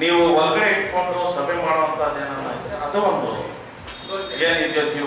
ನೀವು ಹೊರಗಡೆ ಇಟ್ಕೊಂಡು ಸಭೆ ಮಾಡುವಂಥದ್ದು ಏನನ್ನ ಅದು ಒಂದು ಏನಿದೆಯೋ ಜೀವ